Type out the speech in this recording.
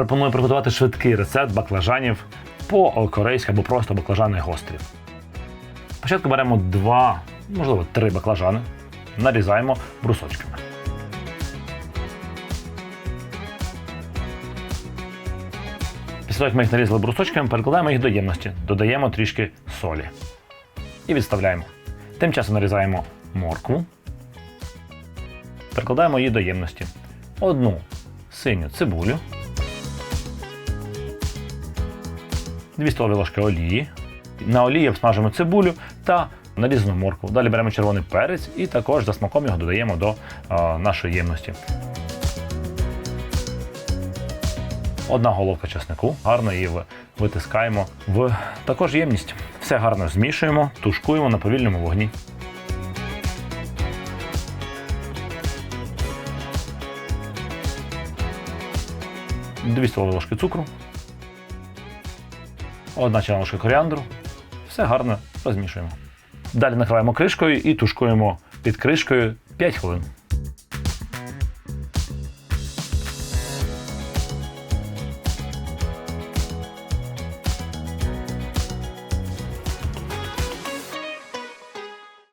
Пропоную приготувати швидкий рецепт баклажанів по-корейськи або просто баклажани гострі. Спочатку беремо два, можливо, три баклажани, нарізаємо брусочками. Після того, як ми їх нарізали брусочками, перекладаємо їх до ємності, додаємо трішки солі і відставляємо. Тим часом нарізаємо моркву, перекладаємо її до ємності. Одну синю цибулю, 2 столові ложки олії. На олії обсмажимо цибулю та нарізану моркву. Далі беремо червоний перець і також за смаком його додаємо до нашої ємності. Одна головка чеснику, гарно її витискаємо в також ємність. Все гарно змішуємо, тушкуємо на повільному вогні. Дві столові ложки цукру, одна чайна коріандру. Все гарно розмішуємо. Далі накриваємо кришкою і тушкуємо під кришкою 5 хвилин.